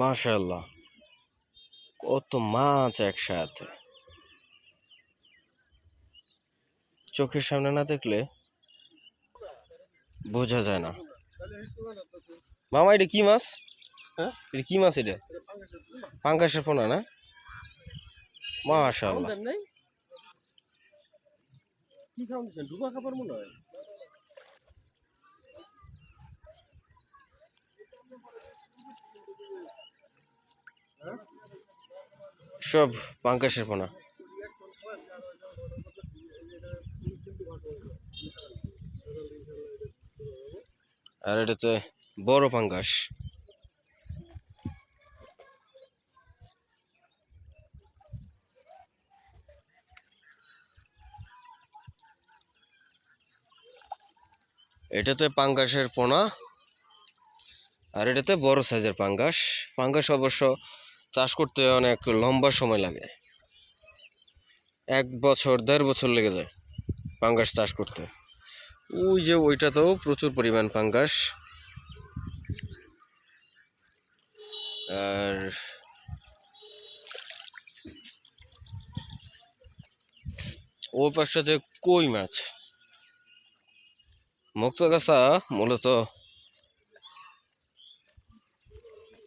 মাশাল্লাহ কত মাছ একসাথে। চোখের সামনে না দেখলে বোঝা যায় না। মামা এটা কি মাছ? হ্যাঁ? এটা কি মাছ এটা? পাঙ্কাশের পোনা না? মাশাল্লাহ কি খাওয়ান ডুবা খাবার মনে হয়। সব পাঙ্কাশের পোনা। আর এটাতে বড় পাঙ্গাস এটাতে পাঙ্গাসের পোনা, আর এটাতে বড় সাইজের পাঙ্গাস পাঙ্গাস অবশ্য চাষ করতে অনেক লম্বা সময় লাগে। এক বছর, দেড় বছর লেগে যায় পাঙ্গাস চাষ করতে। ওই যে ওইটাতেও প্রচুর পরিমাণ পাঙ্গাস। আর ওই পাশটাতে কই মাছ? মুক্তগাছা মূলত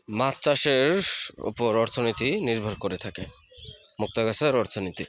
মাছ চাষের উপর অর্থনীতি নির্ভর করে থাকে। মুক্তাগাছার অর্থনীতি।